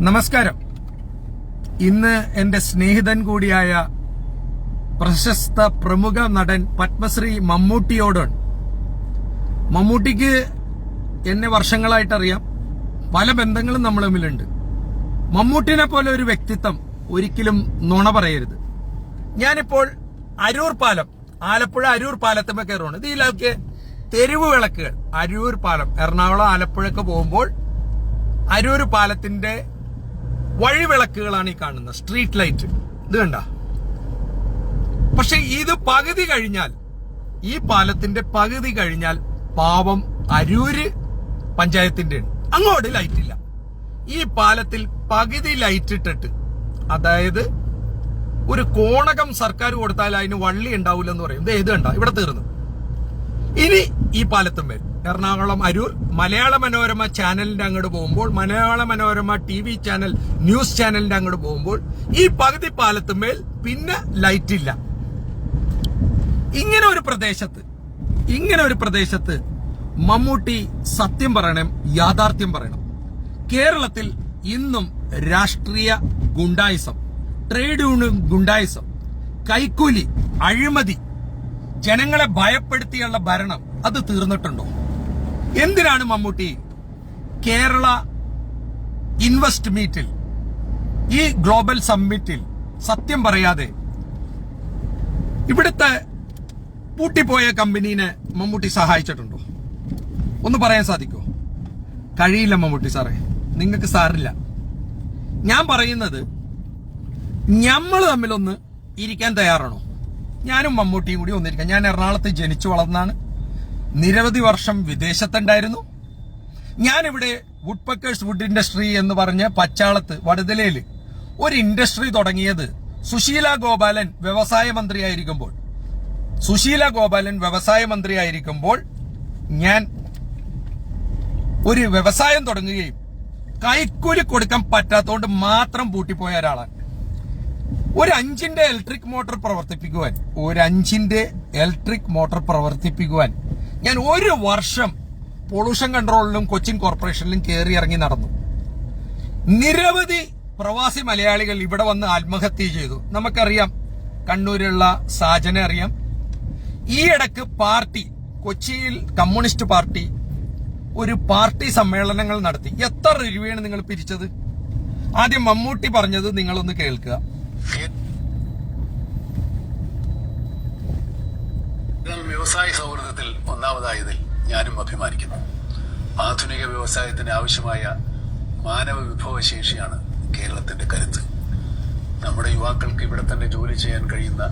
നമസ്കാരം. ഇന്ന് എന്റെ സ്നേഹിതൻ കൂടിയായ പ്രശസ്ത പ്രമുഖ നടൻ പത്മശ്രീ മമ്മൂട്ടിയോടാണ്. മമ്മൂട്ടിക്ക് എന്നെ വർഷങ്ങളായിട്ടറിയാം. പല ബന്ധങ്ങളും നമ്മൾ തമ്മിലുണ്ട്. മമ്മൂട്ടിനെ പോലെ ഒരു വ്യക്തിത്വം ഒരിക്കലും നുണ പറയരുത്. ഞാനിപ്പോൾ അരൂർ പാലം ആലപ്പുഴ അരൂർ പാലത്തുമ്പോ കയറുകയാണ് ഇതിലൊക്കെ തെരുവ് വിളക്കുകൾ. അരൂർ പാലം. എറണാകുളം ആലപ്പുഴക്ക് പോകുമ്പോൾ അരൂർ പാലത്തിന്റെ വഴിവിളക്കുകളാണ് ഈ കാണുന്നത്. സ്ട്രീറ്റ് ലൈറ്റ് ഇത് കണ്ട? പക്ഷെ ഇത് പകുതി കഴിഞ്ഞാൽ ഈ പാലത്തിന്റെ പകുതി കഴിഞ്ഞാൽ പാവം അരൂര് പഞ്ചായത്തിന്റെ അങ്ങോട്ട് ലൈറ്റ് ഇല്ല. ഈ പാലത്തിൽ പകുതി ലൈറ്റ് ഇട്ടിട്ട് അതായത് ഒരു കോണകം സർക്കാർ കൊടുത്താൽ അതിന് വള്ളി ഉണ്ടാവില്ലെന്ന് പറയും. ഇത് കണ്ട ഇവിടെ തീർന്നു. ഇനി ഈ പാലത്തുമ്മേൽ എറണാകുളം അരൂർ മലയാള മനോരമ ചാനലിന്റെ അങ്ങോട്ട് പോകുമ്പോൾ Malayala Manorama T V channel news ചാനലിന്റെ അങ്ങോട്ട് പോകുമ്പോൾ ഈ പകുതി പാലത്തുമേൽ പിന്നെ ലൈറ്റ് ഇല്ല. ഇങ്ങനെ ഒരു പ്രദേശത്ത് ഇങ്ങനെ ഒരു പ്രദേശത്ത് മമ്മൂട്ടി സത്യം പറയണം യാഥാർത്ഥ്യം പറയണം. കേരളത്തിൽ ഇന്നും രാഷ്ട്രീയ ഗുണ്ടായിസം ട്രേഡ് യൂണിയൻ ഗുണ്ടായിസം കൈക്കൂലി അഴിമതി ജനങ്ങളെ ഭയപ്പെടുത്തിയുള്ള ഭരണം അത് തീർന്നിട്ടുണ്ടോ? എന്തിനാണ് മമ്മൂട്ടി കേരള ഇൻവെസ്റ്റ് മീറ്റിൽ ഈ ഗ്ലോബൽ സമ്മിറ്റിൽ സത്യം പറയാതെ ഇവിടുത്തെ പൂട്ടിപ്പോയ കമ്പനീനെ മമ്മൂട്ടി സഹായിച്ചിട്ടുണ്ടോ? ഒന്ന് പറയാൻ സാധിക്കുമോ കഴിയില്ല മമ്മൂട്ടി സാറേ. നിങ്ങൾക്ക് സാറില്ല. ഞാൻ പറയുന്നത് നമ്മൾ തമ്മിലൊന്ന് ഇരിക്കാൻ തയ്യാറാണോ? ഞാനും മമ്മൂട്ടിയും കൂടി ഒന്നിരിക്കാം. ഞാൻ എറണാകുളത്ത് ജനിച്ചു വളർന്നാണ്. നിരവധി വർഷം വിദേശത്തുണ്ടായിരുന്നു. ഞാനിവിടെ വുഡ് പക്കേഴ്സ് വുഡ് ഇൻഡസ്ട്രി എന്ന് പറഞ്ഞ് പച്ചാളത്ത് വടുതലയിൽ ഒരു ഇൻഡസ്ട്രി തുടങ്ങിയത് സുശീല ഗോപാലൻ വ്യവസായ മന്ത്രിയായിരിക്കുമ്പോൾ. സുശീല ഗോപാലൻ വ്യവസായ മന്ത്രിയായിരിക്കുമ്പോൾ ഞാൻ ഒരു വ്യവസായം തുടങ്ങുകയും കൈക്കൂലി കൊടുക്കാൻ പറ്റാത്തതുകൊണ്ട് മാത്രം പൂട്ടിപ്പോയ ഒരാളാണ്. ഒരു അഞ്ചിന്റെ ഇലക്ട്രിക് മോട്ടോർ പ്രവർത്തിപ്പിക്കുവാൻ ഒരു അഞ്ചിന്റെ ഇലക്ട്രിക് മോട്ടോർ പ്രവർത്തിപ്പിക്കുവാൻ ഞാൻ ഒരു വർഷം പൊള്യൂഷൻ കൺട്രോളിലും കൊച്ചിൻ കോർപ്പറേഷനിലും കയറി ഇറങ്ങി നടന്നു. നിരവധി പ്രവാസി മലയാളികൾ ഇവിടെ വന്ന് ആത്മഹത്യ ചെയ്തു. നമുക്കറിയാം കണ്ണൂരുള്ള സാജനെ അറിയാം. ഈ ഇടയ്ക്ക് പാർട്ടി കൊച്ചിയിൽ കമ്മ്യൂണിസ്റ്റ് പാർട്ടി ഒരു പാർട്ടി സമ്മേളനങ്ങൾ നടത്തി. എത്ര രൂപയാണ് നിങ്ങൾ പിരിച്ചത്? ആദ്യം മമ്മൂട്ടി പറഞ്ഞത് നിങ്ങളൊന്ന് കേൾക്കുക. കേരളം വ്യവസായ സൗഹൃദത്തിൽ ഒന്നാമതായതിൽ ഞാനും അഭിമാനിക്കുന്നു. ആധുനിക വ്യവസായത്തിന് ആവശ്യമായ മാനവ വിഭവശേഷിയാണ് കേരളത്തിന്റെ കരുത്ത്. നമ്മുടെ യുവാക്കൾക്ക് ഇവിടെ തന്നെ ജോലി ചെയ്യാൻ കഴിയുന്ന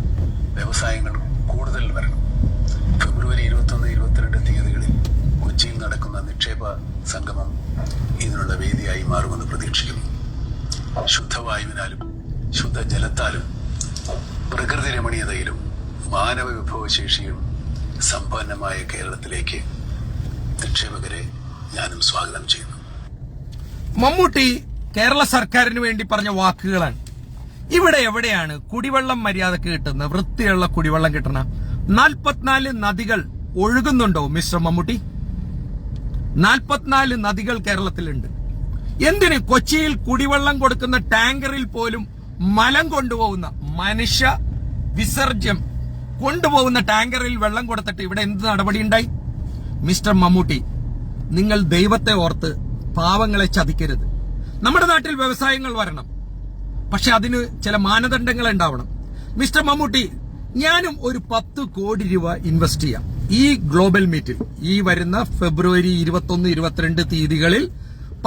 വ്യവസായങ്ങൾ കൂടുതൽ വരണം. ഫെബ്രുവരി ഇരുപത്തൊന്ന് ഇരുപത്തിരണ്ട് തീയതികളിൽ കൊച്ചിയിൽ നടക്കുന്ന നിക്ഷേപ സംഗമം ഇതിനുള്ള വേദിയായി മാറുമെന്ന് പ്രതീക്ഷിക്കുന്നു. ശുദ്ധവായുവിനാലും ശുദ്ധജലത്താലും പ്രകൃതി രമണീയതയിലും മാനവ വിഭവശേഷിയും സമ്പന്നമായ കേരളത്തിലേക്ക് നിക്ഷേപകരെ ഞാനും സ്വാഗതം ചെയ്യുന്നു. മമ്മൂട്ടി കേരള സർക്കാരിന് വേണ്ടി പറഞ്ഞ വാക്കുകളാണ്. ഇവിടെ എവിടെയാണ് കുടിവെള്ളം മര്യാദയ്ക്ക് കിട്ടുന്ന വൃത്തിയുള്ള കുടിവെള്ളം കിട്ടണ? നാൽപ്പത്തിനാല് നദികൾ ഒഴുകുന്നുണ്ടോ മിസ്റ്റർ മമ്മൂട്ടി? നാൽപ്പത്തിനാല് നദികൾ കേരളത്തിലുണ്ട്. എന്തിന് കൊച്ചിയിൽ കുടിവെള്ളം കൊടുക്കുന്ന ടാങ്കറിൽ പോലും മലം കൊണ്ടുപോകുന്ന മനുഷ്യ വിസർജ്യം കൊണ്ടുപോകുന്ന ടാങ്കറിൽ വെള്ളം കൊടുത്തിട്ട് ഇവിടെ എന്ത് നടപടിയുണ്ടായി മിസ്റ്റർ മമ്മൂട്ടി നിങ്ങൾ ദൈവത്തെ ഓർത്ത് പാവങ്ങളെ ചതിക്കരുത്. നമ്മുടെ നാട്ടിൽ വ്യവസായങ്ങൾ വരണം. പക്ഷെ അതിന് ചില മാനദണ്ഡങ്ങൾ ഉണ്ടാവണം. മിസ്റ്റർ മമ്മൂട്ടി ഞാനും ഒരു പത്ത് കോടി രൂപ ഇൻവെസ്റ്റ് ചെയ്യാം. ഈ ഗ്ലോബൽ മീറ്റിൽ ഈ വരുന്ന ഫെബ്രുവരി ഇരുപത്തൊന്ന് ഇരുപത്തിരണ്ട് തീയതികളിൽ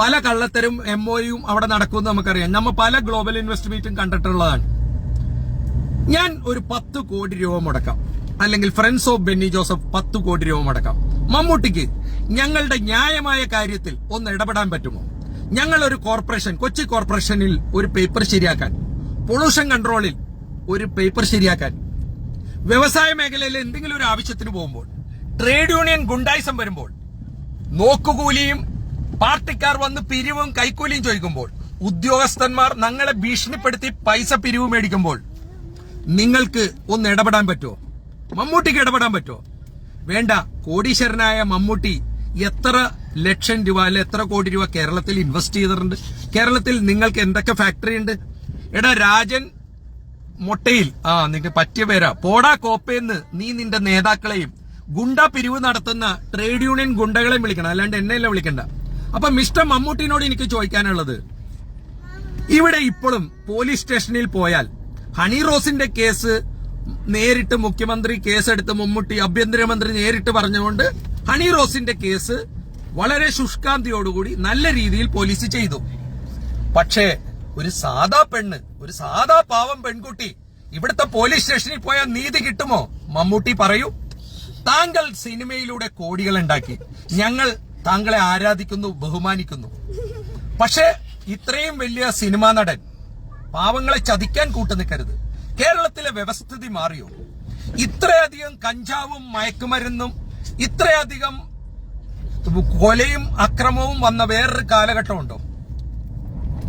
പല കള്ളത്തരും എം ഒയും അവിടെ നടക്കുമെന്ന് നമുക്കറിയാം. നമ്മൾ പല ഗ്ലോബൽ ഇൻവെസ്റ്റ് മീറ്റും കണ്ടിട്ടുള്ളതാണ്. ഞാൻ ഒരു പത്ത് കോടി രൂപ മുടക്കാം. അല്ലെങ്കിൽ ഫ്രണ്ട്സ് ഓഫ് ബെന്നി ജോസഫ് പത്ത് കോടി രൂപ മുടക്കാം. മമ്മൂട്ടിക്ക് ഞങ്ങളുടെ ന്യായമായ കാര്യത്തിൽ ഒന്ന് ഇടപെടാൻ പറ്റുമോ? ഞങ്ങൾ ഒരു കോർപ്പറേഷൻ കൊച്ചി കോർപ്പറേഷനിൽ ഒരു പേപ്പർ ശരിയാക്കാൻ പൊള്യൂഷൻ കൺട്രോളിൽ ഒരു പേപ്പർ ശരിയാക്കാൻ വ്യവസായ മേഖലയിൽ എന്തെങ്കിലും ഒരു ആവശ്യത്തിന് പോകുമ്പോൾ ട്രേഡ് യൂണിയൻ ഗുണ്ടായിസം വരുമ്പോൾ നോക്കുകൂലിയും പാർട്ടിക്കാർ വന്ന് പിരിവും കൈക്കൂലിയും ചോദിക്കുമ്പോൾ ഉദ്യോഗസ്ഥന്മാർ ഞങ്ങളെ ഭീഷണിപ്പെടുത്തി പൈസ പിരിവ് മേടിക്കുമ്പോൾ നിങ്ങൾക്ക് ഒന്ന് ഇടപെടാൻ പറ്റുമോ മമ്മൂട്ടിക്ക് ഇടപെടാൻ പറ്റുമോ വേണ്ട കോടീശ്വരനായ മമ്മൂട്ടി എത്ര ലക്ഷം രൂപ അല്ലെ എത്ര കോടി രൂപ കേരളത്തിൽ ഇൻവെസ്റ്റ് ചെയ്തിട്ടുണ്ട്? കേരളത്തിൽ നിങ്ങൾക്ക് എന്തൊക്കെ ഫാക്ടറി ഉണ്ട്? എടാ രാജൻ മൊട്ടയിൽ ആ നിനക്ക് പറ്റിയ പേരാ. പോടാ കോപ്പയെന്ന് നീ നിന്റെ നേതാക്കളെയും ഗുണ്ട പിരിവ് നടത്തുന്ന ട്രേഡ് യൂണിയൻ ഗുണ്ടകളെയും വിളിക്കണം. അല്ലാണ്ട് എന്നെയല്ല വിളിക്കണ്ട. അപ്പൊ മിസ്റ്റർ മമ്മൂട്ടിനോട് എനിക്ക് ചോദിക്കാനുള്ളത് ഇവിടെ ഇപ്പോഴും പോലീസ് സ്റ്റേഷനിൽ പോയാൽ ഹണി റോസിന്റെ കേസ് നേരിട്ട് മുഖ്യമന്ത്രി കേസെടുത്ത് മമ്മൂട്ടി ആഭ്യന്തരമന്ത്രി നേരിട്ട് പറഞ്ഞുകൊണ്ട് ഹണി റോസിന്റെ കേസ് വളരെ ശുഷ്കാന്തിയോടുകൂടി നല്ല രീതിയിൽ പോലീസ് ചെയ്തു. പക്ഷേ ഒരു സാധാ പെണ്ണ് ഒരു സാധാ പാവം പെൺകുട്ടി ഇവിടുത്തെ പോലീസ് സ്റ്റേഷനിൽ പോയാൽ നീതി കിട്ടുമോ? മമ്മൂട്ടി പറയൂ. താങ്കൾ സിനിമയിലൂടെ കോടികൾ ഉണ്ടാക്കി. ഞങ്ങൾ താങ്കളെ ആരാധിക്കുന്നു ബഹുമാനിക്കുന്നു. പക്ഷേ ഇത്രയും വലിയ സിനിമാ നടൻ പാവങ്ങളെ ചതിക്കാൻ കൂട്ടു നിൽക്കരുത് കേരളത്തിലെ വ്യവസ്ഥിതി മാറിയോ? ഇത്രയധികം കഞ്ചാവും മയക്കുമരുന്നും ഇത്രയധികം കൊലയും അക്രമവും വന്ന വേറൊരു കാലഘട്ടമുണ്ടോ?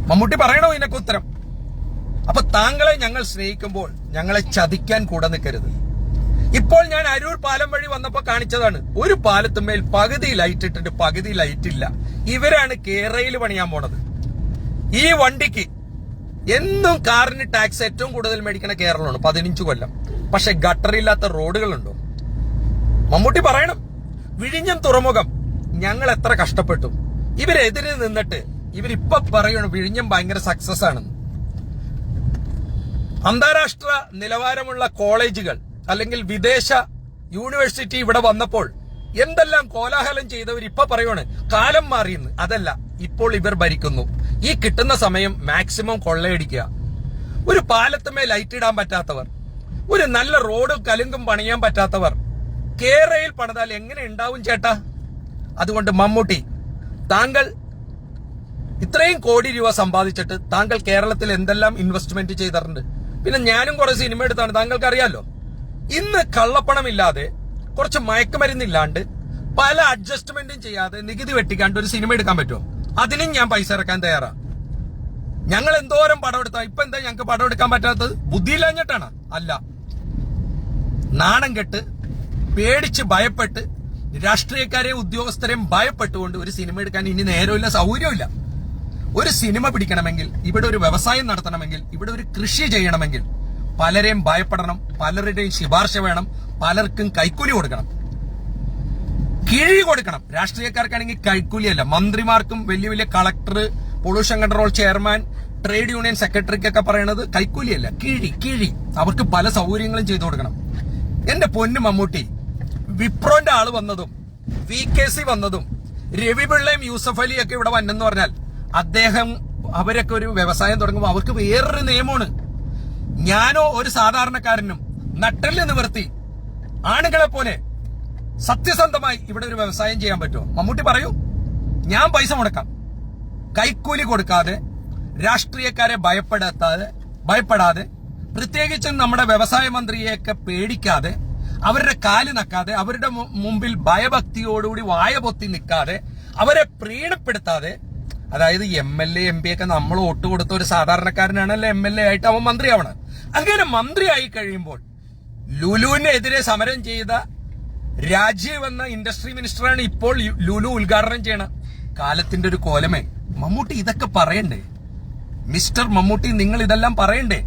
മമ്മൂട്ടി പറയണോ ഇതിനൊക്കെ ഉത്തരം? അപ്പൊ താങ്കളെ ഞങ്ങൾ സ്നേഹിക്കുമ്പോൾ ഞങ്ങളെ ചതിക്കാൻ കൂടെ നിൽക്കരുത്. ഇപ്പോൾ ഞാൻ അരൂർ പാലം വഴി വന്നപ്പോ കാണിച്ചതാണ്. ഒരു പാലത്തുമേൽ പകുതി ലൈറ്റ് ഇട്ടിട്ട് പകുതി ലൈറ്റ് ഇല്ല. ഇവരാണ് കേരളയിൽ പണിയാൻ പോണത്. ഈ വണ്ടിക്ക് എന്നും കാറിന് ടാക്സ് ഏറ്റവും കൂടുതൽ മേടിക്കണ കേരളമാണ്. പതിനഞ്ച് കൊല്ലം. പക്ഷെ ഗട്ടറില്ലാത്ത റോഡുകളുണ്ടോ? മമ്മൂട്ടി പറയണം. വിഴിഞ്ഞം തുറമുഖം. ഞങ്ങൾ എത്ര കഷ്ടപ്പെട്ടു. ഇവരെതിരെ നിന്നിട്ട് ഇവരിപ്പൊ പറയണു വിഴിഞ്ഞം ഭയങ്കര സക്സസ് ആണെന്ന്. അന്താരാഷ്ട്ര നിലവാരമുള്ള കോളേജുകൾ അല്ലെങ്കിൽ വിദേശ യൂണിവേഴ്സിറ്റി ഇവിടെ വന്നപ്പോൾ എന്തെല്ലാം കോലാഹലം ചെയ്തവർ ഇപ്പൊ പറയുവാണ് കാലം മാറിയെന്ന്. അതല്ല ഇപ്പോൾ ഇവർ ഭരിക്കുന്നു. ഈ കിട്ടുന്ന സമയം മാക്സിമം കൊള്ളയടിക്കുക. ഒരു പാലത്തുമേ ലൈറ്റ് ഇടാൻ പറ്റാത്തവർ. ഒരു നല്ല റോഡ് കലുങ്കും പണിയാൻ പറ്റാത്തവർ. കേരയിൽ പണിതാൽ എങ്ങനെ ഉണ്ടാവും ചേട്ടാ? അതുകൊണ്ട് മമ്മൂട്ടി താങ്കൾ ഇത്രയും കോടി രൂപ സമ്പാദിച്ചിട്ട് താങ്കൾ കേരളത്തിൽ എന്തെല്ലാം ഇൻവെസ്റ്റ്മെന്റ് ചെയ്തിട്ടുണ്ട്? പിന്നെ ഞാനും കുറെ സിനിമ എടുത്താണ്. താങ്കൾക്ക് അറിയാലോ ഇന്ന് കള്ളപ്പണമില്ലാതെ കുറച്ച് മയക്കുമരുന്നില്ലാണ്ട് പല അഡ്ജസ്റ്റ്മെന്റും ചെയ്യാതെ നികുതി വെട്ടിക്കാണ്ട് ഒരു സിനിമ എടുക്കാൻ പറ്റുമോ? അതിനും ഞാൻ പൈസ ഇറക്കാൻ തയ്യാറാണ് ഞങ്ങൾ എന്തോരം പടം എടുത്താ ഇപ്പൊ എന്താ ഞങ്ങൾക്ക് പടം എടുക്കാൻ പറ്റാത്തത്? ബുദ്ധിയില്ലാഞ്ഞിട്ടാണ്. അല്ല. നാണം കെട്ട് പേടിച്ച് ഭയപ്പെട്ട് രാഷ്ട്രീയക്കാരെയും ഉദ്യോഗസ്ഥരെയും ഭയപ്പെട്ടുകൊണ്ട് ഒരു സിനിമ എടുക്കാൻ ഇനി നേരമില്ല സൗകര്യമില്ല. ഒരു സിനിമ പിടിക്കണമെങ്കിൽ ഇവിടെ ഒരു വ്യവസായം നടത്തണമെങ്കിൽ ഇവിടെ ഒരു കൃഷി ചെയ്യണമെങ്കിൽ പലരെയും ഭയപ്പെടണം പലരുടെയും ശുപാർശ വേണം പലർക്കും കൈക്കൂലി കൊടുക്കണം. കിഴി കൊടുക്കണം. രാഷ്ട്രീയക്കാർക്കാണെങ്കിൽ കൈക്കൂലിയല്ല. മന്ത്രിമാർക്കും വലിയ വലിയ collector pollution control chairman trade union സെക്രട്ടറിക്കൊക്കെ പറയണത് കൈക്കൂലിയല്ല. കിഴി കിഴി. അവർക്ക് പല സൗകര്യങ്ങളും ചെയ്തു കൊടുക്കണം. എന്റെ പൊന്നു മമ്മൂട്ടി വിപ്രോന്റെ ആൾ വന്നതും വി കെ സി വന്നതും രവിപിള്ളയും യൂസഫ് അലിയും ഒക്കെ ഇവിടെ വന്നെന്ന് പറഞ്ഞാൽ അദ്ദേഹം അവരൊക്കെ ഒരു വ്യവസായം തുടങ്ങുമ്പോൾ അവർക്ക് വേറൊരു നിയമമാണ്. ഞാനോ ഒരു സാധാരണക്കാരനും നട്ടൽ നിവർത്തി ആണുങ്ങളെ പോലെ സത്യസന്ധമായി ഇവിടെ ഒരു വ്യവസായം ചെയ്യാൻ പറ്റുമോ? മമ്മൂട്ടി പറയൂ. ഞാൻ പൈസ മുടക്കാം. കൈക്കൂലി കൊടുക്കാതെ രാഷ്ട്രീയക്കാരെ ഭയപ്പെടാത്താതെ ഭയപ്പെടാതെ പ്രത്യേകിച്ചും നമ്മുടെ വ്യവസായ മന്ത്രിയെയൊക്കെ പേടിക്കാതെ അവരുടെ കാൽ നക്കാതെ അവരുടെ മുമ്പിൽ ഭയഭക്തിയോടുകൂടി വായ പൊത്തി നിൽക്കാതെ അവരെ പ്രീണപ്പെടുത്താതെ അതായത് M L A M P ഒക്കെ നമ്മൾ വോട്ട് കൊടുത്ത ഒരു സാധാരണക്കാരനാണല്ലോ എം എൽ എ ആയിട്ട് അവൻ മന്ത്രിയാവണം. അങ്ങനെ മന്ത്രിയായി കഴിയുമ്പോൾ ലുലുവിനെതിരെ സമരം ചെയ്ത രാജീവ് എന്ന ഇൻഡസ്ട്രി മിനിസ്റ്ററാണ് ഇപ്പോൾ ലുലു ഉദ്ഘാടനം ചെയ്യണ. കാലത്തിന്റെ ഒരു കോലമേ. മമ്മൂട്ടി ഇതൊക്കെ പറയണ്ടേ? മിസ്റ്റർ മമ്മൂട്ടി നിങ്ങൾ ഇതെല്ലാം പറയണ്ടേ?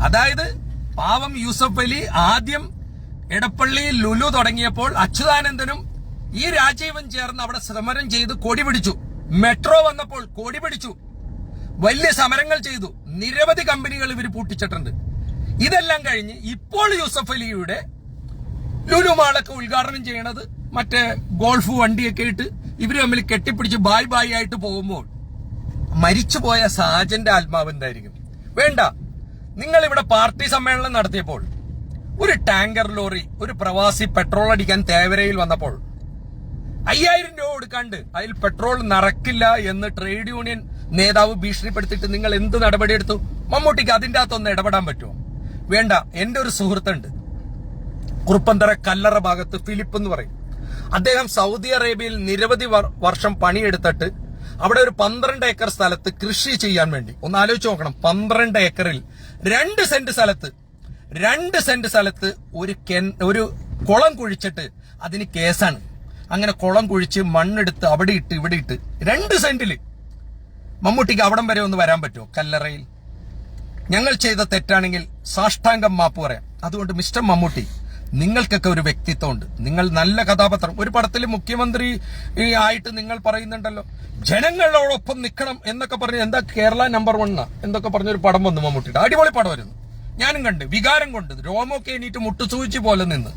അതായത് പാവം യൂസഫ് അലി ആദ്യം എടപ്പള്ളിയിൽ ലുലു തുടങ്ങിയപ്പോൾ അച്യുതാനന്ദനും ഈ രാജീവൻ ചേർന്ന് അവിടെ സമരം ചെയ്ത് കൊടി പിടിച്ചു. മെട്രോ വന്നപ്പോൾ കൊടി പിടിച്ചു. വലിയ സമരങ്ങൾ ചെയ്തു. നിരവധി കമ്പനികൾ ഇവർ പൂട്ടിച്ചിട്ടുണ്ട്. ഇതെല്ലാം കഴിഞ്ഞ് ഇപ്പോൾ യൂസഫ് അലിയുടെ ലുലു മാളൊക്കെ ഉദ്ഘാടനം ചെയ്യണത് മറ്റേ ഗോൾഫ് വണ്ടിയൊക്കെ ഇട്ട് ഇവർ തമ്മിൽ കെട്ടിപ്പിടിച്ച് ബായ് ബായ് ആയിട്ട് പോകുമ്പോൾ മരിച്ചുപോയ സാജന്റെ ആത്മാവ് എന്തായിരിക്കും? വേണ്ട. നിങ്ങൾ ഇവിടെ പാർട്ടി സമ്മേളനം നടത്തിയപ്പോൾ ഒരു ടാങ്കർ ലോറി ഒരു പ്രവാസി പെട്രോൾ അടിക്കാൻ തേവരയിൽ വന്നപ്പോൾ അയ്യായിരം രൂപ കൊടുക്കാണ്ട് അതിൽ പെട്രോൾ നിറക്കില്ല എന്ന് ട്രേഡ് യൂണിയൻ നേതാവ് ഭീഷണിപ്പെടുത്തിയിട്ട് നിങ്ങൾ എന്ത് നടപടിയെടുത്തു? മമ്മൂട്ടിക്ക് അതിന്റെ അകത്തൊന്ന് ഇടപെടാൻ പറ്റുമോ? വേണ്ട. എന്റെ ഒരു സുഹൃത്തുണ്ട്. കുറുപ്പന്തറ കല്ലറ ഭാഗത്ത് ഫിലിപ്പ് എന്ന് പറയും. അദ്ദേഹം സൗദി അറേബ്യയിൽ നിരവധി വർ- വർഷം പണിയെടുത്തിട്ട് അവിടെ ഒരു പന്ത്രണ്ട് ഏക്കർ സ്ഥലത്ത് കൃഷി ചെയ്യാൻ വേണ്ടി. ഒന്ന് ആലോചിച്ച് നോക്കണം. പന്ത്രണ്ട് ഏക്കറിൽ രണ്ട് സെന്റ് സ്ഥലത്ത് രണ്ട് സെന്റ് സ്ഥലത്ത് ഒരു കെ ഒരു കുളം കുഴിച്ചിട്ട് അതിന് കേസാണ്. അങ്ങനെ കുളം കുഴിച്ച് മണ്ണെടുത്ത് അവിടെ ഇട്ട് ഇവിടെ ഇട്ട് രണ്ട് സെന്റിൽ മമ്മൂട്ടിക്ക് അവിടം വരെ ഒന്ന് വരാൻ പറ്റുമോ? കല്ലറയിൽ. ഞങ്ങൾ ചെയ്ത തെറ്റാണെങ്കിൽ സാഷ്ടാംഗം മാപ്പ് പറയാം. അതുകൊണ്ട് മിസ്റ്റർ മമ്മൂട്ടി നിങ്ങൾക്കൊക്കെ ഒരു വ്യക്തിത്വമുണ്ട്. നിങ്ങൾ നല്ല കഥാപാത്രം. ഒരു പടത്തിൽ മുഖ്യമന്ത്രി ആയിട്ട് നിങ്ങൾ പറയുന്നുണ്ടല്ലോ. ജനങ്ങളോടൊപ്പം നിൽക്കണം എന്നൊക്കെ പറഞ്ഞ് എന്താ കേരള നമ്പർ വൺ എന്തൊക്കെ പറഞ്ഞൊരു പടം വന്നു മമ്മൂട്ടിയുടെ. അടിപൊളി പടം വരുന്നു ഞാനും കണ്ട്. വികാരം കൊണ്ട്. രോമൊക്കെ എണീറ്റ് മുട്ടുസൂചിച്ച് പോലെ നിന്ന്.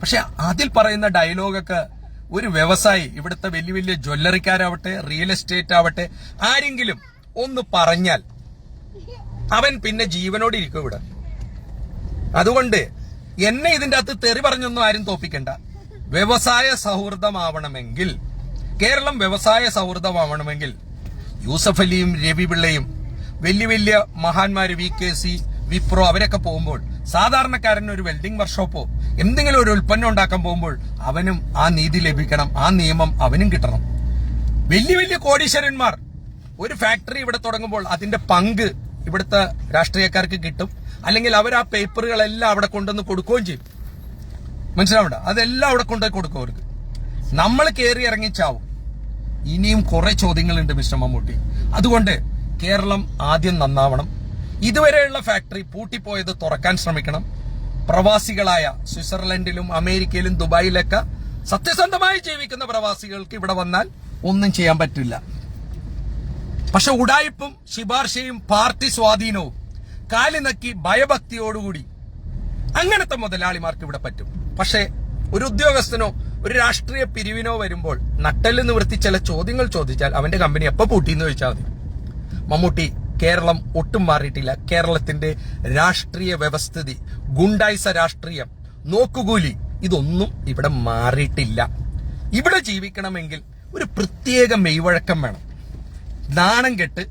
പക്ഷെ അതിൽ പറയുന്ന ഡയലോഗൊക്കെ ഒരു വ്യവസായി ഇവിടുത്തെ വലിയ വലിയ ജ്വല്ലറിക്കാരാവട്ടെ റിയൽ എസ്റ്റേറ്റ് ആവട്ടെ ആരെങ്കിലും ഒന്ന് പറഞ്ഞാൽ അവൻ പിന്നെ ജീവനോടിരിക്കും ഇവിടെ. അതുകൊണ്ട് എന്നെ ഇതിന്റെ അകത്ത് തെറി പറഞ്ഞൊന്നും ആരും തോപ്പിക്കണ്ട. വ്യവസായ സൗഹൃദമാവണമെങ്കിൽ കേരളം വ്യവസായ സൗഹൃദമാവണമെങ്കിൽ യൂസഫ് അലിയും രവി പിള്ളയും വലിയ വലിയ മഹാന്മാര് വി കെ സി വിപ്രോ അവരൊക്കെ പോകുമ്പോൾ സാധാരണക്കാരൻ ഒരു വെൽഡിംഗ് വർക്ക്ഷോപ്പോ എന്തെങ്കിലും ഒരു ഉൽപ്പന്നം ഉണ്ടാക്കാൻ പോകുമ്പോൾ അവനും ആ നീതി ലഭിക്കണം ആ നിയമം അവനും കിട്ടണം. വലിയ വലിയ കോടീശ്വരന്മാർ ഒരു ഫാക്ടറി ഇവിടെ തുടങ്ങുമ്പോൾ അതിന്റെ പങ്ക് ഇവിടുത്തെ രാഷ്ട്രീയക്കാർക്ക് കിട്ടും. അല്ലെങ്കിൽ അവർ ആ പേപ്പറുകളെല്ലാം അവിടെ കൊണ്ടുവന്ന് കൊടുക്കുകയും ചെയ്യും. മനസ്സിലാവണ്ട അതെല്ലാം അവിടെ കൊണ്ടുപോയി കൊടുക്കും അവർക്ക്. നമ്മൾ കയറി ഇറങ്ങി ചാവും ഇനിയും കുറെ ചോദ്യങ്ങളുണ്ട് മിസ്റ്റർ മമ്മൂട്ടി. അതുകൊണ്ട് കേരളം ആദ്യം നന്നാവണം. ഇതുവരെയുള്ള ഫാക്ടറി പൂട്ടിപ്പോയത് തുറക്കാൻ ശ്രമിക്കണം. പ്രവാസികളായ സ്വിറ്റ്സർലൻഡിലും അമേരിക്കയിലും ദുബായിലൊക്കെ സത്യസന്ധമായി ജീവിക്കുന്ന പ്രവാസികൾക്ക് ഇവിടെ വന്നാൽ ഒന്നും ചെയ്യാൻ പറ്റില്ല. പക്ഷെ ഉടായ്പും ശിപാർശയും പാർട്ടി സ്വാധീനവും കാലിനക്കി ഭയഭക്തിയോടുകൂടി. അങ്ങനത്തെ മുതലാളിമാർക്ക് ഇവിടെ പറ്റും. പക്ഷേ ഒരു ഉദ്യോഗസ്ഥനോ ഒരു രാഷ്ട്രീയ പിരിവിനോ വരുമ്പോൾ നട്ടൽ നിവൃത്തി ചില ചോദ്യങ്ങൾ ചോദിച്ചാൽ അവന്റെ കമ്പനി എപ്പോ പൂട്ടിയെന്ന് ചോദിച്ചാൽ മതി. മമ്മൂട്ടി കേരളം ഒട്ടും മാറിയിട്ടില്ല. കേരളത്തിന്റെ രാഷ്ട്രീയ വ്യവസ്ഥിതി ഗുണ്ടായിസ രാഷ്ട്രീയം നോക്കുകൂലി ഇതൊന്നും ഇവിടെ മാറിയിട്ടില്ല. ഇവിടെ ജീവിക്കണമെങ്കിൽ ഒരു പ്രത്യേക മെയ്വഴക്കം വേണം. നാണം കെട്ട്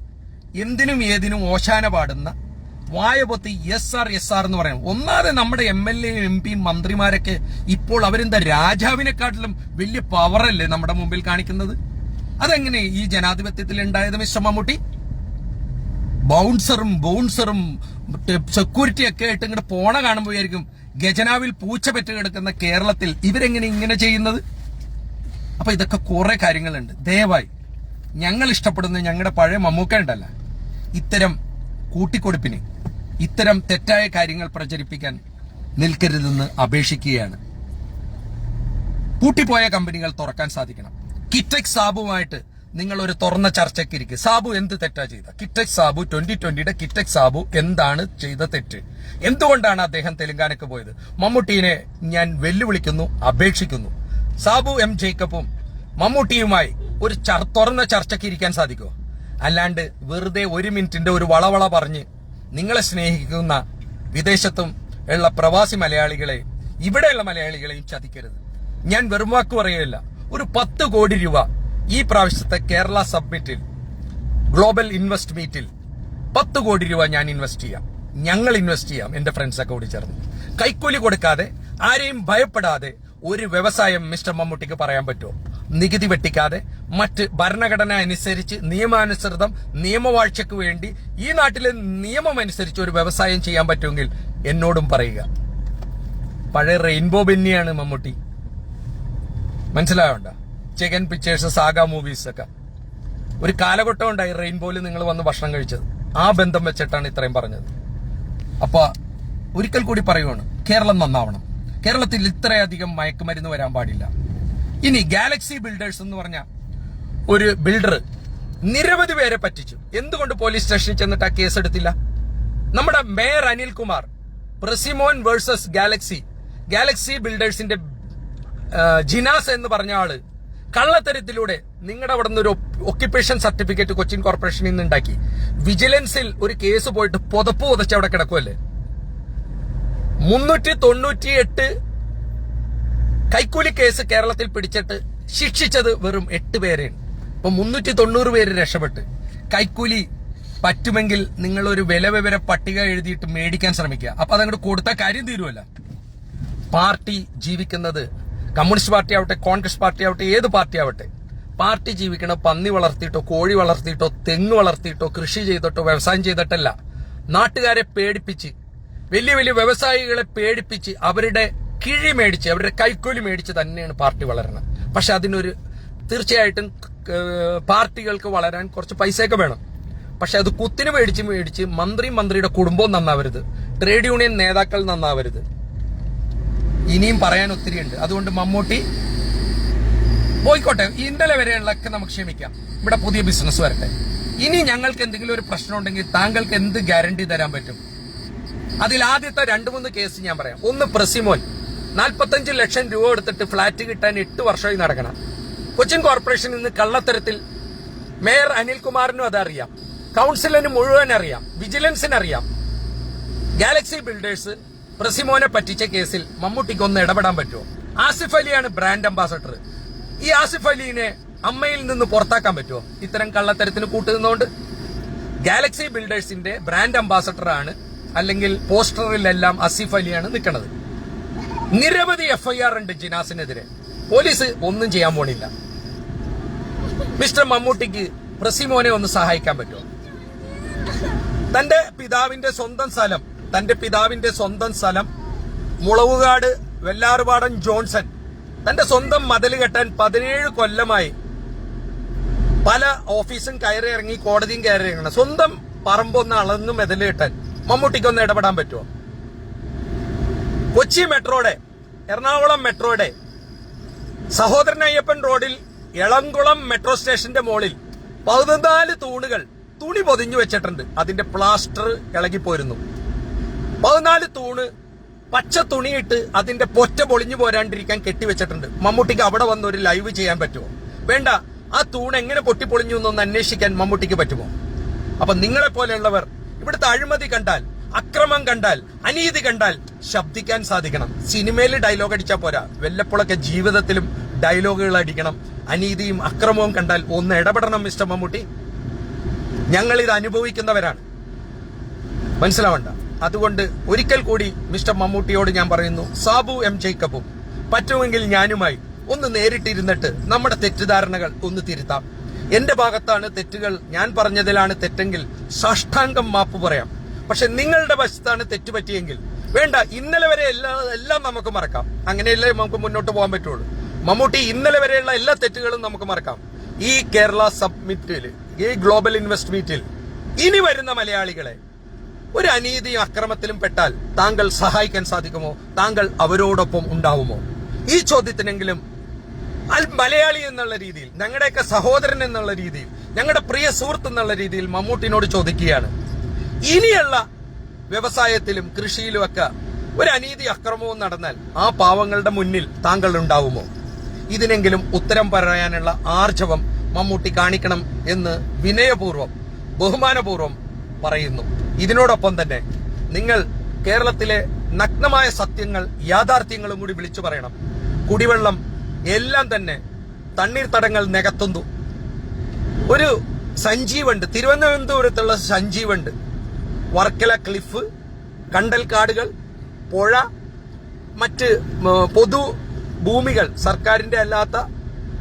എന്തിനും ഏതിനും ഓശാന പാടുന്ന വായപൊത്തി എസ് ആർ എസ് ആർ എന്ന് പറയാം. ഒന്നാതെ നമ്മുടെ എം എൽ എ എം പിയും മന്ത്രിമാരൊക്കെ ഇപ്പോൾ അവരെന്താ രാജാവിനെക്കാട്ടിലും വലിയ പവറല്ലേ നമ്മുടെ മുമ്പിൽ കാണിക്കുന്നത്? അതെങ്ങനെ ഈ ജനാധിപത്യത്തിൽ ഉണ്ടായത് മിസ്റ്റർ മമ്മൂട്ടി? ബൗൺസറും ബൗൺസറും സെക്യൂരിറ്റി ഒക്കെ ആയിട്ട് ഇങ്ങോട്ട് പോണ കാണുമ്പോഴായിരിക്കും ഗജനാവിൽ പൂച്ച പെറ്റ് കിടക്കുന്ന കേരളത്തിൽ ഇവരെങ്ങനെ ഇങ്ങനെ ചെയ്യുന്നത്? അപ്പൊ ഇതൊക്കെ കുറെ കാര്യങ്ങളുണ്ട്. ദയവായി ഞങ്ങൾ ഇഷ്ടപ്പെടുന്ന ഞങ്ങളുടെ പഴയ മമ്മൂക്ക ഉണ്ടല്ല ഇത്തരം കൂട്ടിക്കൊടുപ്പിന്. ഇത്തരം തെറ്റായ കാര്യങ്ങൾ പ്രചരിപ്പിക്കാൻ നിൽക്കരുതെന്ന് അപേക്ഷിക്കുകയാണ്. പൂട്ടിപ്പോയ കമ്പനികൾ തുറക്കാൻ സാധിക്കണം. കിറ്റക് സാബുമായിട്ട് നിങ്ങൾ ഒരു തുറന്ന ചർച്ചയ്ക്ക് ഇരിക്കുക സാബു എന്ത് തെറ്റാ ചെയ്ത? കിറ്റക് സാബു ട്വന്റി ട്വന്റിയുടെ കിറ്റക് സാബു എന്താണ് ചെയ്ത തെറ്റ്? എന്തുകൊണ്ടാണ് അദ്ദേഹം തെലങ്കാനക്ക് പോയത്? മമ്മൂട്ടിയെ ഞാൻ വെല്ലുവിളിക്കുന്നു അപേക്ഷിക്കുന്നു. സാബു എം ജേക്കബും മമ്മൂട്ടിയുമായി ഒരു തുറന്ന ചർച്ചയ്ക്ക് ഇരിക്കാൻ സാധിക്കുമോ അല്ലാണ്ട് വെറുതെ ഒരു മിനിറ്റിന്റെ ഒരു വളവള പറഞ്ഞ് നിങ്ങളെ സ്നേഹിക്കുന്ന വിദേശത്തും ഉള്ള പ്രവാസി മലയാളികളെ ഇവിടെയുള്ള മലയാളികളെയും ചതിക്കരുത്. ഞാൻ വെറും വാക്ക് പറയുകയില്ല. ഒരു പത്ത് കോടി രൂപ ഈ പ്രാവശ്യത്തെ കേരള സബ്മിറ്റിൽ ഗ്ലോബൽ ഇൻവെസ്റ്റ് മീറ്റിൽ പത്ത് കോടി രൂപ ഞാൻ ഇൻവെസ്റ്റ് ചെയ്യാം. ഞങ്ങൾ ഇൻവെസ്റ്റ് ചെയ്യാം എന്റെ ഫ്രണ്ട്സൊക്കെ കൂടി ചേർന്ന്. കൈക്കൂലി കൊടുക്കാതെ ആരെയും ഭയപ്പെടാതെ ഒരു വ്യവസായം മിസ്റ്റർ മമ്മൂട്ടിക്ക് പറയാൻ പറ്റുമോ? നികുതി വെട്ടിക്കാതെ മറ്റ് ഭരണഘടന അനുസരിച്ച് നിയമാനുസൃതം നിയമവാഴ്ചക്ക് വേണ്ടി ഈ നാട്ടിലെ നിയമം അനുസരിച്ച് ഒരു വ്യവസായം ചെയ്യാൻ പറ്റുമെങ്കിൽ എന്നോടും പറയുക. പഴയ റെയിൻബോ ബെന്നിയാണ് മമ്മൂട്ടി. മനസ്സിലായോണ്ട? ചിക്കൻ പിക്ചേഴ്സ് സാഗ മൂവീസ് ഒക്കെ. ഒരു കാലഘട്ടം ഉണ്ടായി റെയിൻബോയിൽ നിങ്ങൾ വന്ന് ഭക്ഷണം കഴിച്ചത്. ആ ബന്ധം വെച്ചിട്ടാണ് ഇത്രയും പറഞ്ഞത്. അപ്പൊ ഒരിക്കൽ കൂടി പറയുവാണ് കേരളം നന്നാവണം. കേരളത്തിൽ ഇത്രയധികം മയക്കുമരുന്ന് വരാൻ പാടില്ല. ഇനി ഗാലക്സി ബിൽഡേഴ്സ് എന്ന് പറഞ്ഞ ഒരു ബിൽഡർ നിരവധി പേരെ പറ്റിച്ചു. എന്തുകൊണ്ട് പോലീസ് സ്റ്റേഷനിൽ ചെന്നിട്ട് ആ കേസ് എടുത്തില്ല? നമ്മുടെ mayor Anilkumar Prasimon versus galaxy galaxy ബിൽഡേഴ്സിന്റെ ജിനാസ് എന്ന് പറഞ്ഞ ആൾ കള്ളത്തരത്തിലൂടെ നിങ്ങളുടെ അവിടെ നിന്ന് ഒരു ഒക്യുപ്പേഷൻ സർട്ടിഫിക്കറ്റ് കൊച്ചിൻ കോർപ്പറേഷനിൽ നിന്ന് ഉണ്ടാക്കി. വിജിലൻസിൽ ഒരു കേസ് പോയിട്ട് പുതപ്പ് പുതച്ച് അവിടെ കിടക്കുമല്ലേ മുന്നൂറ്റി തൊണ്ണൂറ്റി എട്ട് കൈക്കൂലി കേസ് കേരളത്തിൽ പിടിച്ചിട്ട് ശിക്ഷിച്ചത് വെറും എട്ട് പേരെയാണ്. ഇപ്പൊ മുന്നൂറ്റി തൊണ്ണൂറ് പേര് രക്ഷപ്പെട്ട്. കൈക്കൂലി പറ്റുമെങ്കിൽ നിങ്ങൾ ഒരു വില വിവര പട്ടിക എഴുതിയിട്ട് മേടിക്കാൻ ശ്രമിക്കുക. അപ്പൊ അതങ്ങോട്ട് കൊടുത്ത കാര്യം തീരുമല്ല പാർട്ടി ജീവിക്കുന്നത് കമ്മ്യൂണിസ്റ്റ് പാർട്ടി ആവട്ടെ കോൺഗ്രസ് പാർട്ടി ആവട്ടെ ഏത് പാർട്ടി ആവട്ടെ പാർട്ടി ജീവിക്കണം പന്നി വളർത്തിയിട്ടോ കോഴി വളർത്തിയിട്ടോ തെങ്ങ് വളർത്തിയിട്ടോ കൃഷി ചെയ്തിട്ടോ വ്യവസായം ചെയ്തിട്ടല്ല. നാട്ടുകാരെ പേടിപ്പിച്ച് വലിയ വലിയ വ്യവസായികളെ പേടിപ്പിച്ച് അവരുടെ കിഴി മേടിച്ച് അവരുടെ കൈക്കൂലി മേടിച്ച് തന്നെയാണ് പാർട്ടി വളരുന്നത് പക്ഷെ അതിനൊരു തീർച്ചയായിട്ടും പാർട്ടികൾക്ക് വളരാൻ കുറച്ച് പൈസയൊക്കെ വേണം. പക്ഷെ അത് കുത്തിന് മേടിച്ച് മേടിച്ച് മന്ത്രി മന്ത്രിയുടെ കുടുംബവും നന്നാവരുത്. ട്രേഡ് യൂണിയൻ നേതാക്കൾ നന്നാവരുത്. ഇനിയും പറയാൻ ഒത്തിരി ഉണ്ട് അതുകൊണ്ട് മമ്മൂട്ടി പോയിക്കോട്ടെ. ഇന്നലെ വരെയുള്ളതൊക്കെ നമുക്ക് ക്ഷമിക്കാം. ഇവിടെ പുതിയ ബിസിനസ് വരട്ടെ. ഇനി ഞങ്ങൾക്ക് എന്തെങ്കിലും ഒരു പ്രശ്നം ഉണ്ടെങ്കിൽ താങ്കൾക്ക് എന്ത് ഗ്യാരണ്ടി തരാൻ പറ്റും? അതിൽ ആദ്യത്തെ രണ്ട് മൂന്ന് കേസ് ഞാൻ പറയാം. ഒന്ന് പ്രസിമോൻ. നാൽപ്പത്തഞ്ച് ലക്ഷം രൂപ എടുത്തിട്ട് ഫ്ളാറ്റ് കിട്ടാൻ എട്ട് വർഷമായി നടക്കണം. കൊച്ചിൻ കോർപ്പറേഷൻ ഇന്ന് കള്ളത്തരത്തിൽ മേയർ അനിൽകുമാറിനും അതറിയാം. കൗൺസിലിന് മുഴുവൻ അറിയാം. വിജിലൻസിന് അറിയാം ഗാലക്സി ബിൽഡേഴ്സ് പ്രസിമോനെ പറ്റിച്ച കേസിൽ മമ്മൂട്ടിക്ക് ഒന്ന് ഇടപെടാൻ പറ്റുമോ? ആസിഫ് അലിയാണ് ബ്രാൻഡ് അംബാസഡർ. ഈ ആസിഫ് അലിനെ അമ്മയിൽ നിന്ന് പുറത്താക്കാൻ പറ്റുമോ? ഇത്തരം കള്ളത്തരത്തിന് കൂട്ടുനിന്നുകൊണ്ട് ഗാലക്സി ബിൽഡേഴ്സിന്റെ ബ്രാൻഡ് അംബാസഡർ ആണ് അല്ലെങ്കിൽ പോസ്റ്ററിലെല്ലാം ആസിഫ് അലിയാണ് നിൽക്കുന്നത്. നിരവധി എഫ്ഐആർ ഉണ്ട് ജിനാസിനെതിരെ. പോലീസ് ഒന്നും ചെയ്യാൻ പോണില്ല. മിസ്റ്റർ മമ്മൂട്ടിക്ക് പ്രസിമോനെ ഒന്ന് സഹായിക്കാൻ പറ്റുമോ? തന്റെ പിതാവിന്റെ സ്വന്തം സ്ഥലം തന്റെ പിതാവിന്റെ സ്വന്തം സ്ഥലം മുളവുകാട് വെല്ലാറുപാടൻ ജോൺസൺ തന്റെ സ്വന്തം മതിൽ കെട്ടാൻ പതിനേഴ് കൊല്ലമായി പല ഓഫീസും കയറി ഇറങ്ങി കോടതിയും കയറി ഇറങ്ങണം സ്വന്തം പറമ്പൊന്ന് അളന്നും മെതൽ കെട്ടാൻ മമ്മൂട്ടിക്കൊന്ന് ഇടപെടാൻ പറ്റുമോ? കൊച്ചി മെട്രോയുടെ എറണാകുളം മെട്രോയുടെ സഹോദരൻ അയ്യപ്പൻ റോഡിൽ എളംകുളം മെട്രോ സ്റ്റേഷന്റെ മോളിൽ പതിനാല് തൂണുകൾ തുണി പൊതിഞ്ഞു വെച്ചിട്ടുണ്ട്. അതിന്റെ പ്ലാസ്റ്റർ ഇളകിപ്പോയിരുന്നു പതിനാല് തൂണ് പച്ച തുണിയിട്ട് അതിന്റെ പൊറ്റ പൊളിഞ്ഞു പോരാണ്ടിരിക്കാൻ കെട്ടിവെച്ചിട്ടുണ്ട്. മമ്മൂട്ടിക്ക് അവിടെ വന്ന് ഒരു ലൈവ് ചെയ്യാൻ പറ്റുമോ? വേണ്ട ആ തൂണ് എങ്ങനെ പൊട്ടിപ്പൊളിഞ്ഞു എന്നൊന്ന് അന്വേഷിക്കാൻ മമ്മൂട്ടിക്ക് പറ്റുമോ? അപ്പൊ നിങ്ങളെ പോലെയുള്ളവർ ഇവിടുത്തെ അഴിമതി കണ്ടാൽ അക്രമം കണ്ടാൽ അനീതി കണ്ടാൽ ശബ്ദിക്കാൻ സാധിക്കണം. സിനിമയിൽ ഡയലോഗ് അടിച്ചാൽ പോരാ. വല്ലപ്പോഴൊക്കെ ജീവിതത്തിലും ഡയലോഗുകൾ അടിക്കണം. അനീതിയും അക്രമവും കണ്ടാൽ ഒന്ന് ഇടപെടണം മിസ്റ്റർ മമ്മൂട്ടി. ഞങ്ങൾ ഇത് അനുഭവിക്കുന്നവരാണ്. മനസ്സിലാവണ്ട? അതുകൊണ്ട് ഒരിക്കൽ കൂടി മിസ്റ്റർ മമ്മൂട്ടിയോട് ഞാൻ പറയുന്നു സാബു എം ജേക്കബും പറ്റുമെങ്കിൽ ഞാനുമായി ഒന്ന് നേരിട്ടിരുന്നിട്ട് നമ്മുടെ തെറ്റിദ്ധാരണകൾ ഒന്ന് തിരുത്താം. എന്റെ ഭാഗത്താണ് തെറ്റുകൾ ഞാൻ പറഞ്ഞതിലാണ് തെറ്റെങ്കിൽ സാഷ്ടാംഗം മാപ്പ് പറയാം. പക്ഷെ നിങ്ങളുടെ വശത്താണ് തെറ്റുപറ്റിയെങ്കിൽ. വേണ്ട ഇന്നലെ വരെ എല്ലാ എല്ലാം നമുക്ക് മറക്കാം. അങ്ങനെയല്ലേ നമുക്ക് മുന്നോട്ട് പോകാൻ പറ്റുള്ളൂ. മമ്മൂട്ടി ഇന്നലെ വരെയുള്ള എല്ലാ തെറ്റുകളും നമുക്ക് മറക്കാം. ഈ കേരള സബ്മിറ്റിൽ ഈ ഗ്ലോബൽ ഇൻവെസ്റ്റ് മീറ്റിൽ ഇനി വരുന്ന മലയാളികളെ ഒരു അനീതിയും അക്രമത്തിലും പെട്ടാൽ താങ്കൾ സഹായിക്കാൻ സാധിക്കുമോ? താങ്കൾ അവരോടൊപ്പം ഉണ്ടാവുമോ? ഈ ചോദ്യത്തിനെങ്കിലും മലയാളി എന്നുള്ള രീതിയിൽ ഞങ്ങളുടെയൊക്കെ സഹോദരൻ എന്നുള്ള രീതിയിൽ ഞങ്ങളുടെ പ്രിയ സുഹൃത്ത് എന്നുള്ള രീതിയിൽ മമ്മൂട്ടിനോട് ചോദിക്കുകയാണ്. ഇനിയുള്ള വ്യവസായത്തിലും കൃഷിയിലുമൊക്കെ ഒരു അനീതി അക്രമവും നടന്നാൽ ആ പാവങ്ങളുടെ മുന്നിൽ താങ്കൾ ഉണ്ടാവുമോ ഇതിനെങ്കിലും ഉത്തരം പറയാനുള്ള ആർജവം മമ്മൂട്ടി കാണിക്കണം എന്ന് വിനയപൂർവം ബഹുമാനപൂർവം പറയുന്നു. ഇതിനോടൊപ്പം തന്നെ നിങ്ങൾ കേരളത്തിലെ നഗ്നമായ സത്യങ്ങൾ യാഥാർത്ഥ്യങ്ങളും കൂടി വിളിച്ചു പറയണം. കുടിവെള്ളം എല്ലാം തന്നെ തണ്ണീർ തടങ്ങൾ നികത്തുന്നു. ഒരു സഞ്ജീവുണ്ട് തിരുവനന്തപുരത്തുള്ള സഞ്ജീവുണ്ട് വർക്കല ക്ലിഫ് കണ്ടൽക്കാടുകൾ പുഴ മറ്റ് പൊതു ഭൂമികൾ സർക്കാരിന്റെ അല്ലാത്ത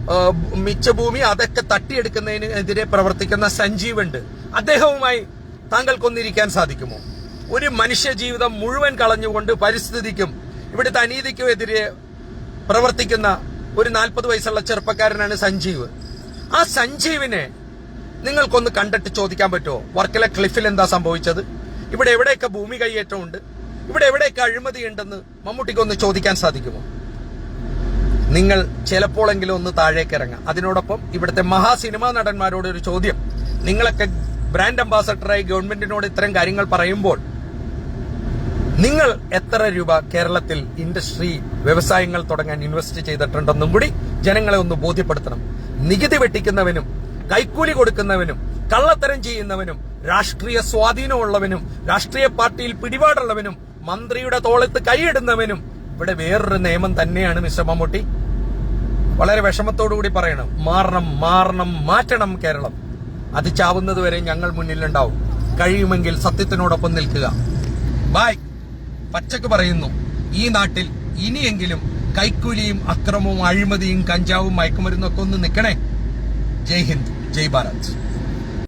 മിച്ചഭൂമി മിച്ച ഭൂമി അതൊക്കെ തട്ടിയെടുക്കുന്നതിന് എതിരെ പ്രവർത്തിക്കുന്ന സഞ്ജീവുണ്ട്. അദ്ദേഹവുമായി താങ്കൾക്കൊന്നിരിക്കാൻ സാധിക്കുമോ? ഒരു മനുഷ്യ ജീവിതം മുഴുവൻ കളഞ്ഞുകൊണ്ട് പരിസ്ഥിതിക്കും ഇവിടുത്തെ അനീതിക്കും എതിരെ പ്രവർത്തിക്കുന്ന ഒരു നാൽപ്പത് വയസ്സുള്ള ചെറുപ്പക്കാരനാണ് സഞ്ജീവ്. ആ സഞ്ജീവിനെ നിങ്ങൾക്കൊന്ന് കണ്ടിട്ട് ചോദിക്കാൻ പറ്റുമോ? വർക്കല ക്ലിഫിൽ എന്താ സംഭവിച്ചത്? ഇവിടെ എവിടെയൊക്കെ ഭൂമി കൈയേറ്റമുണ്ട് ഇവിടെ എവിടെയൊക്കെ അഴിമതി ഉണ്ടെന്ന് മമ്മൂട്ടിക്കൊന്ന് ചോദിക്കാൻ സാധിക്കുമോ? നിങ്ങൾ ചിലപ്പോഴെങ്കിലും ഒന്ന് താഴേക്ക് ഇറങ്ങാം അതിനോടൊപ്പം ഇവിടുത്തെ മഹാ സിനിമാ നടന്മാരോട് ഒരു ചോദ്യം. നിങ്ങളൊക്കെ ബ്രാൻഡ് അംബാസഡറായി ഗവൺമെന്റിനോട് ഇത്തരം കാര്യങ്ങൾ പറയുമ്പോൾ നിങ്ങൾ എത്ര രൂപ കേരളത്തിൽ ഇൻഡസ്ട്രി വ്യവസായങ്ങൾ തുടങ്ങാൻ ഇൻവെസ്റ്റ് ചെയ്തിട്ടുണ്ടെന്നും കൂടി ജനങ്ങളെ ഒന്ന് ബോധ്യപ്പെടുത്തണം. നികുതി വെട്ടിക്കുന്നവനും കൈക്കൂലി കൊടുക്കുന്നവനും കള്ളത്തരം ചെയ്യുന്നവനും രാഷ്ട്രീയ സ്വാധീനമുള്ളവനും രാഷ്ട്രീയ പാർട്ടിയിൽ പിടിപാടുള്ളവനും മന്ത്രിയുടെ തോളത്ത് കൈയിടുന്നവനും ഇവിടെ വേറൊരു നിയമം തന്നെയാണ് മിസ്റ്റർ മമ്മൂട്ടി. വളരെ വിഷമത്തോടു കൂടി പറയണം മാറണം മാറണം മാറ്റണം കേരളം. അത് ചാവുന്നത് വരെ ഞങ്ങൾ മുന്നിലുണ്ടാവും. കഴിയുമെങ്കിൽ സത്യത്തിനോടൊപ്പം നിൽക്കുക. ബായ്. പച്ചക്ക് പറയുന്നു ഈ നാട്ടിൽ ഇനിയെങ്കിലും കൈക്കൂലിയും അക്രമവും അഴിമതിയും കഞ്ചാവും മയക്കുമരുന്നൊക്കെ ഒന്ന് നിൽക്കണേ. ജയ് ഹിന്ദ് ജയ് ഭാരത്.